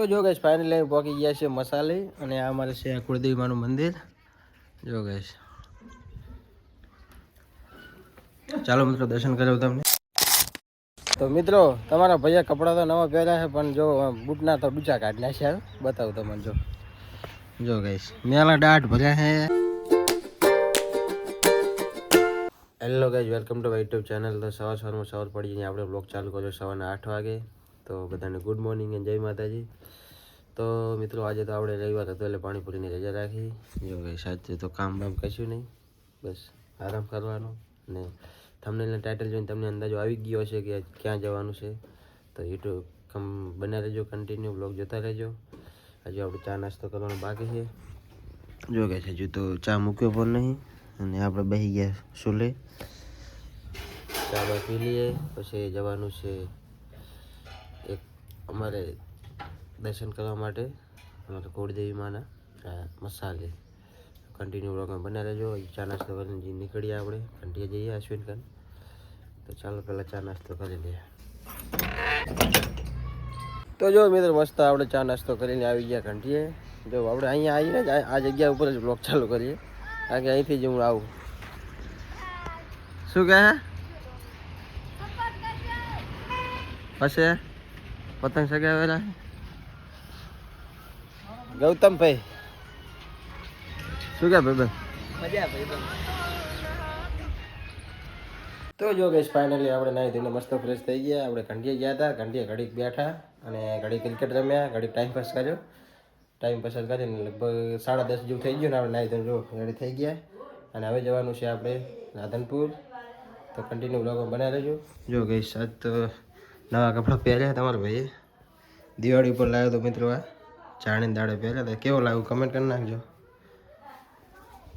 તો જો ગઈશ ફાઇનલી પહોંચી ગયા છે મસાલી અને આ અમારે છે કુળદેવીમાનું મંદિર. જો ગઈશ ચાલો મિત્રો, દર્શન કરો તમને. તો મિત્રો, તમારા ભૈયા કપડાં તો નવા પહેર્યા છે, પણ જો બૂટના તો બીજા કાઢ્યા નાખ્યા બતાવું તમને જો. જો ગઈશ મેલા દાઢ ભર્યા છે. Hello guys welcome to my YouTube channel તો સવાર સવારમાં સવાર પડી આપણે બ્લોગ ચાલુ કર્યો, સવારના આઠ વાગે. તો બધાને ગુડ મોર્નિંગ અને જય માતાજી. તો મિત્રો, આજે તો આપણે રવિવાર હતો એટલે પાણીપુરીની રજા રાખી. જો આજે તો કામ બામ કશું નહીં. બસ આરામ કરવાનો અને તમને ટાઇટલ જોઈને તમને અંદાજો આવી ગયો હશે કે ક્યાં જવાનું છે. તો યુટ્યુબ કમ બના રહેજો કન્ટિન્યુ બ્લોગ જોતા રહેજો. હજુ આપણે ચા નાસ્તો કરવાનો બાકી છે. જો કે છે હજુ તો ચા મૂક્યો પણ નહીં અને આપણે બેસી ગયા સુલે. ચા બા પી લઈએ, પછી જવાનું છે અમારે દર્શન કરવા માટે અમારે કોળદેવી માના મસાલે. કન્ટિન્યુ બ્લોગમાં બના રહેજો. ચા નાસ્તો કરીને નીકળીએ આપણે કંટીએ જઈએ અશ્વિન ખાન. તો ચાલો પહેલાં ચા નાસ્તો કરી લઈએ. તો જો મિત્રો, મસ્ત આપણે ચા નાસ્તો કરીને આવી ગયા ઘંટીએ. જો આપણે અહીંયા આવીને જ આ જગ્યા ઉપર જ બ્લોગ ચાલુ કરીએ. કારણ કે અહીંથી જ હું આવું. શું કહે? હશે? પતંગ સગાવેલા? ગૌતમભાઈ. શું કે ભાઈ તો જો ગઈશ ફાઇનલી આપણે નાહી ધોઈને મસ્ત ફ્રેશ થઈ ગયા. આપણે ઘંટીએ ગયા હતા. ઘંટીએ ઘડીક બેઠા અને ઘડી ક્રિકેટ રમ્યા. ઘડીક ટાઈમ પાસ કર્યો. ટાઈમ પાસ કરીને લગભગ સાડા દસ જેવું થઈ ગયું ને આપણે નાહી ધોઈને જો રેડી થઈ ગયા. અને હવે જવાનું છે આપણે રાધનપુર. તો કન્ટિન્યુ બ્લોગમાં બનાવી લેજો. જો ગઈશ આજ તો નવા કપડાં પહેર્યા તમારા ભાઈએ? દિવાળી ઉપર લાવ્યો તો મિત્રો આ જાણીને દાડે પહેર્યા હતા. કેવો લાવ્યું કમેન્ટ કરી નાખજો.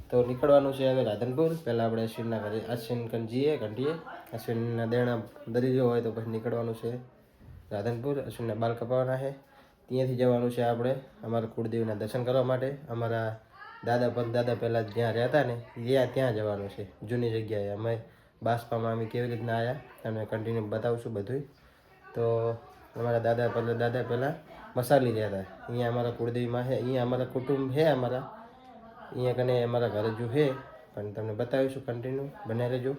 તો નીકળવાનું છે હવે રાધનપુર. પહેલાં આપણે અશ્વિનના ઘરે, અશ્વિન જઈએ ઘંટીએ અશ્વિનના દેણા દરીજો હોય તો પછી નીકળવાનું છે રાધનપુર. અશ્વિનના બાલ કપાવવાના છે. ત્યાંથી જવાનું છે આપણે અમારા કુળદેવીના દર્શન કરવા માટે. અમારા દાદા પરદાદા પહેલાં જ્યાં રહેતા ને, ત્યાં ત્યાં જવાનું છે. જૂની જગ્યાએ અમે બાસ્પામાં અમે કેવી રીતના આવ્યા, તમને કન્ટિન્યુ બતાવશું બધું તો અમારા દાદા પહેલાં દાદા પહેલાં મસાલી રહ્યા હતા. અહીંયા અમારા કુળદેવીમાં છે, અહીંયા અમારા કુટુંબ છે અમારા. અહીંયા કને અમારા ઘરે જો છે, પણ તમને બતાવીશું કન્ટિન્યુ બનાવી લેજો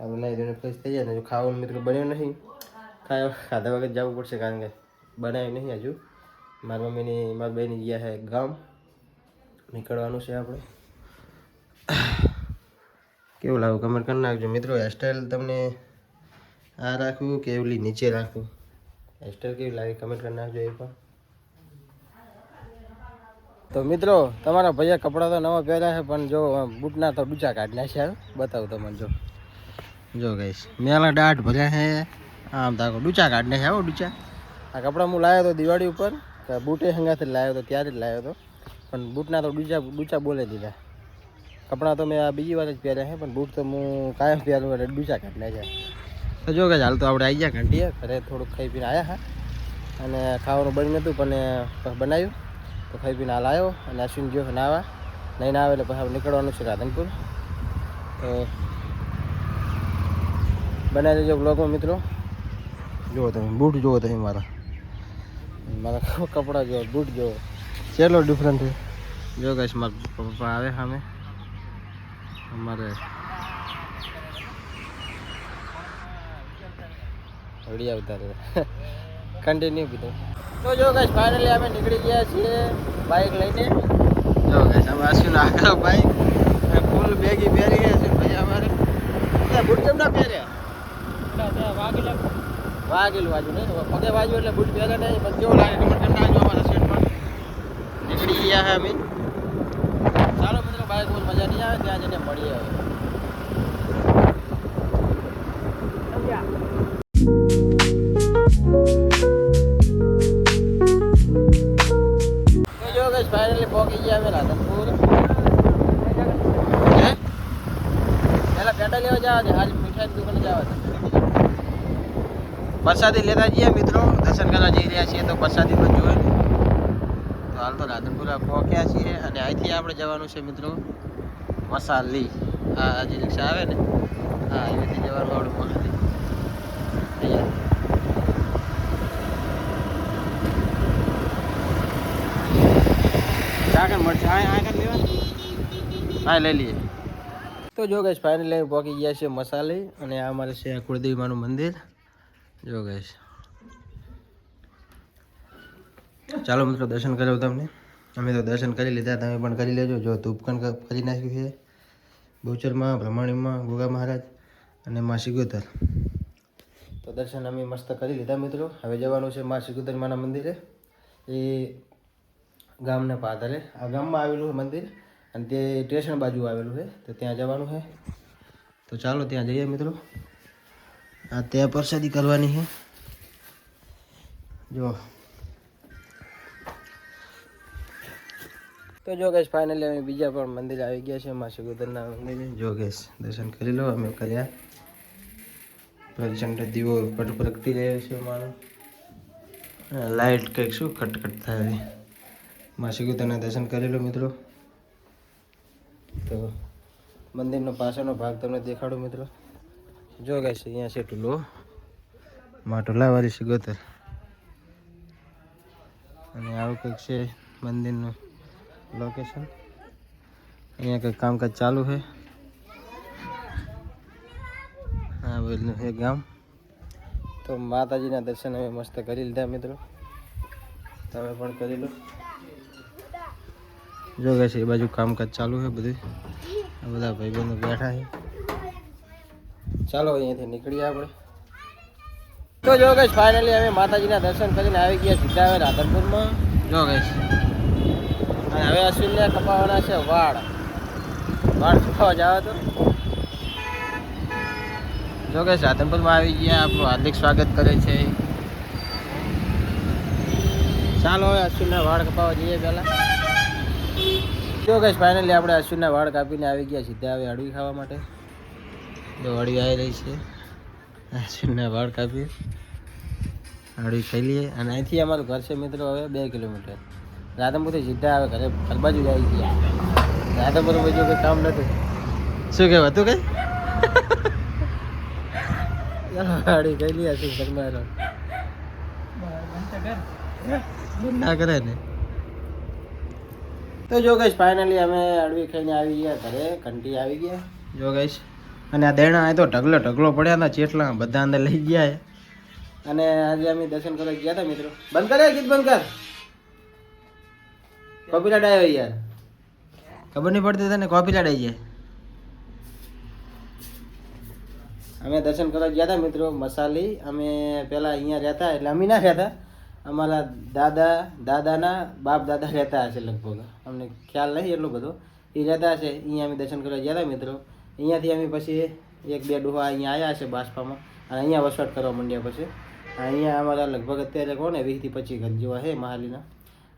આ બનાવી દઈને ફ્રેશ થઈ જાય ને જો ખાવાનું મિત્રો બન્યું નહીં. ખાવા ખાધા વગર જવું પડશે કારણ કે બનાવ્યું નહીં હજુ. મારી મમ્મીની, મારી બહેની ગયા છે ગામ. નીકળવાનું છે આપણે. કેવું લાવું કમેન્ટ કરી નાખજો. મિત્રો હેરસ્ટાઈલ તમને આ રાખવું કે એવલી નીચે રાખવું હેરસ્ટાઈલ કેવી લાગે કમેન્ટ કરી નાખજો એ પણ તો મિત્રો તમારા ભૈયા કપડાં તો નવા પહેર્યા છે પણ જો બૂટના તો ડૂચા કાઢી નાખ્યા બતાવું તમને જો. જો ગઈશ મેલા દાઢ ભર્યા છે. આમ તાકો ડૂચા કાઢી નાખ્યા હો ડૂચા. આ કપડાં હું લાવ્યો હતો દિવાળી ઉપર તો બૂટે હંગાથી લાવ્યો હતો ત્યારે જ લાવ્યો હતો પણ બૂટના તો ડૂચા ડૂચા બોલે દીધા. કપડાં તો મેં આ બીજી વાર જ પહેર્યા છે પણ બૂટ તો હું કાયમ પહેરું એટલે ડૂચા કાઢી નાખ્યા. તો જો કે હાલ તો આપણે આવી ગયા ઘંટીએ ઘરે થોડુંક ખાઈ પીને આવ્યા હા. અને ખાવાનું બન્યું નહોતું પણ બનાવ્યું તો ખાઈ પીને હાલ આવ્યો અને અશ્વિન ગયો નાવા. નહીં આવે એટલે પછી આપણે નીકળવાનું છે રાધનપુર. તો બનાવી દેજો બ્લોગમાં મિત્રો. જુઓ તમે બૂટ જુઓ તમે મારા. મારા કપડાં જુઓ બૂટ જુઓ. ચેલો ડિફરન્ટ છે? જો કહીશ મારા પપ્પા આવે સામે. અમારે હળી આવતા રહે કન્ટિન્યુ કીધું તો જો કઈશ ફાઇનલી અમે નીકળી ગયા છીએ બાઇક લઈને જો કઈશ અમે આશું આગળ બાઇક ફૂલ બેગી પહેરી ગયા છે ભાઈ અમારે બૂટ કેમ ના પહેર્યા વાગેલું વાજુ નહીં પગે વાજુ એટલે બૂટ પહેરે નહીં પણ કેવો લાગે કમેન્ટ કરી નાખજો અમારા સેટમાં નીકળી ગયા છે અમે ચાલો મિત્રો બાઇક બહુ મજા નહીં આવે ત્યાં જઈને મળીએ હવે। પ્રસાદી લેતા જઈએ મિત્રો, દર્શન કરવા જઈ રહ્યા છીએ તો પ્રસાદી પણ જોઈએ તો હાલ તો રાધનપુરા પહોંચ્યા છીએ અને અહીંથી આપણે જવાનું છે મિત્રો મસાલી આ જે રિક્ષા આવે ને? હા, અહીંથી જવાનું આપણે વસાલી. અહીંયા. આગળ મળશે આ આગળ લેવા હા, લઈ લઈએ. તો જો ગઈશ ફાઇનલી પહોંચી ગયા છે મસાલે અને આ અમારે છે કુળદેવી માનું મંદિર. જો ગઈશ ચાલો મિત્રો, દર્શન કરાવું તમને. અમે તો દર્શન કરી લીધા, તમે પણ કરી લેજો. જો ધૂપકણ કરી નાખ્યું છે. બહુચરમાં બ્રહ્માણીમાં ગોગા મહારાજ અને મા સિગોતર. તો દર્શન અમે મસ્ત કરી લીધા મિત્રો. હવે જવાનું છે મા સિગોતર માના મંદિરે. એ ગામના પાદરે આ ગામમાં આવેલું મંદિર અને તે સ્ટેશન બાજુ આવેલું છે. તો ત્યાં જવાનું છે. તો ચાલો ત્યાં જઈએ મિત્રો. આ ત્યાં પ્રસાદી કરવાની છે. જો. તો જો ગેસ ફાઇનલી અમે બીજા પણ મંદિર આવી ગયા છે મા સિગોદરના મંદિરે. જો ગેસ દર્શન કરી લો, અમે કર્યા. પ્રચંડ દીવો પટ પ્રગટી રહ્યો છે મારો લાઇટ કંઈક શું ખટખટ થાય મા સિગોદરના દર્શન કરી લો મિત્રો. તો મંદિરનો પાછળનો ભાગ તમને દેખાડું મિત્રો. જો ગેસ અહીંયા છે ટુલો મા ટોલાવાળી ગોતર. અને આવું કંઈક છે મંદિરનું લોકેશન અહીંયા કંઈક કામકાજ ચાલુ છે. હા બોલનું છે ગામ. તો માતાજીના દર્શન અમે મસ્ત કરી લીધા મિત્રો. તમે પણ કરી લો. જો છે એ બાજુ કામકાજ ચાલુ છે બધું. બધા ભાઈબંધો બેઠા છે. ચાલો અહીંયાથી નીકળીએ આપણે. તો જો ગઈશ ફાઇનલી અમે માતાજીના દર્શન કરીને આવી ગયા સીધા હવે રાધનપુરમાં. જો ગઈશ અને હવે અશ્વિનને કપાવવાના છે વાળ. વાળ કપાવવા જાવ તો જો ગઈશ રાધનપુરમાં આવી ગયા, આપણું હાર્દિક સ્વાગત કરે છે. ચાલો હવે અશ્વિનના વાળ કપાવવા જઈએ પહેલાં. જો ગઈશ ફાઇનલી આપણે અશ્વિનના વાળ કાપીને આવી ગયા સીધા હવે અડવી ખાવા માટે. અડવી આવી રહી છે. અશ્વિનના વાળ કાપી. અડવી ખાઈ લઈએ. અને અહીંથી અમારું ઘર છે મિત્રો, હવે બે કિલોમીટર. રાધનપુરથી સીધા આવે ઘરે, ઘર બાજુ જાય ગયા. રાધનપુર બીજું કંઈ કામ નતું શું કહેવું હતું કઈ? ચાલો ગાડી ખાઈ લઈએ શું ઘરમાં ના કરે ને. તો જો ગઈશ ફાઇનલી અમે અડવી ખાઈને આવી ગયા ઘરે, ઘંટી આવી ગયા. જો ગઈશ. અને આ દેણા આ તો ઢગલો ઢગલો પડ્યા હતા ચેટલા બધા અંદર લઈ ગયા અને આજે અમે દર્શન કરવા ગયા હતા મિત્રો. બંધ કરે ગીત બંધ કર. કોપી આવ્યો યાર. ખબર નહીં પડતી તને કોપી લડાઈ જાય અમે દર્શન કરવા ગયા હતા મિત્રો મસાલી. અમે પહેલાં અહીંયા રહેતા એટલે અમે ના રહેતા. અમારા દાદા દાદાના બાપ દાદા રહેતા હશે લગભગ. અમને ખ્યાલ નથી એટલો બધો. એ રહેતા હશે. અહીંયા અમે દર્શન કરવા ગયા હતા મિત્રો. અહીંયાથી અમે પછી એક બે ડોહા અહીંયા આવ્યા છે બાસપામાં. અને અહીંયા વસવાટ કરવા માંડ્યા પછી. અહીંયા અમારા લગભગ અત્યારે કોને વીસથી પચીસ ઘર જેવા છે મહાલીના.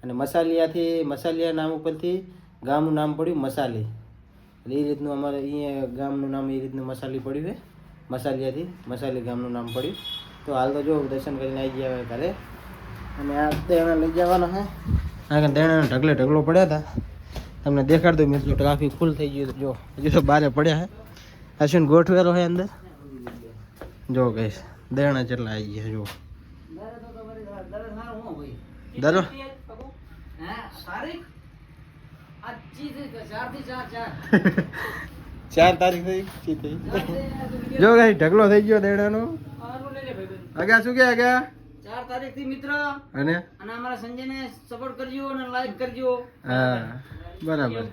અને મસાલિયાથી, મસાલિયા નામ ઉપરથી ગામનું નામ પડ્યું મસાલી. એટલે એ રીતનું અમારે અહીંયા ગામનું નામ એ રીતનું મસાલી પડ્યું છે. મસાલિયાથી મસાલી ગામનું નામ પડ્યું. તો હાલ તો જો, દર્શન કરીને આવી ગયા ઘરે. અને આ દેણા લઈ જવાના હે. કે દેણા ઢગલે ઢગલો પડ્યા હતા. તમને દેખાડ દઉં મિત્રો ટ્રાફિક ફૂલ થઈ ગયું જો હજુ તો બારે પડ્યા હે અશ્વિન ગોઠવેલો હે અંદર? જો કહીશ દેણા જેટલા આવી ગયા જો. દરો. ચાર તારીખ થઈ થઈ જો કઈ ઢગલો થઈ ગયો દેણાનો. આગા શું કે આગા? ચાર તારીખથી મિત્ર. અને? અને અમારા સંજય ને સપોર્ટ કરજો અને લાઈક કરજો. હા. બરાબર.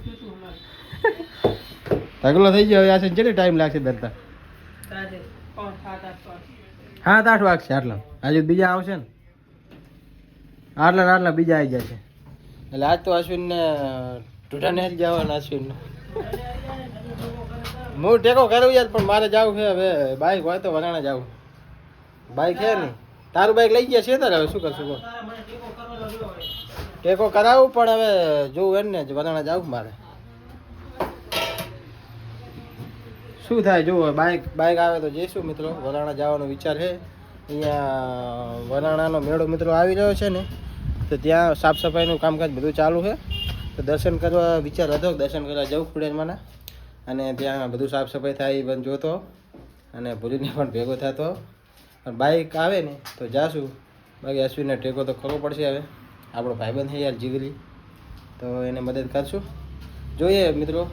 ઢગલો થઈ ગયો હવે આ છે કેટલી ટાઈમ લાગશે દરતા? સાત આઠ વાગશે આટલા. હજુ બીજા આવશે ને. આટલા ને આટલા બીજા આવી જશે. એટલે આજ તો અશ્વિનને ટૂટાને જ જવાના અશ્વિન હું ટેકો કરું યાર પણ મારે જવું છે હવે. બાઈક હોય તો વરાણા જવું. બાઈક છે ને? તારું બાઈક લઈ ગયા છે તારે? હવે શું કરશું બોલ. ટેકો કરાવું, પણ હવે જોવું એમ ને જ વરાણા જવું મારે. શું થાય જુઓ બાઈક બાઈક આવે તો જઈશું મિત્રો. વરાણા જવાનો વિચાર છે. અહીંયા વરાણાનો મેળો મિત્રો આવી રહ્યો છે ને, તો ત્યાં સાફ સફાઈનું કામકાજ બધું ચાલુ છે. તો દર્શન કરવા વિચાર હતો, દર્શન કરવા જવું ખુડેરમાંના અને ત્યાં બધું સાફ સફાઈ થાય એ પણ જોતો. અને ભૂલીને પણ ભેગો થતો. પણ બાઈક આવે ને તો જાશું. બાકી અશ્વિનને ટેકો તો કરવો પડશે હવે. આપણો ભાઈબંધ છે યાર જીગરી. તો એને મદદ કરશું. જોઈએ મિત્રો.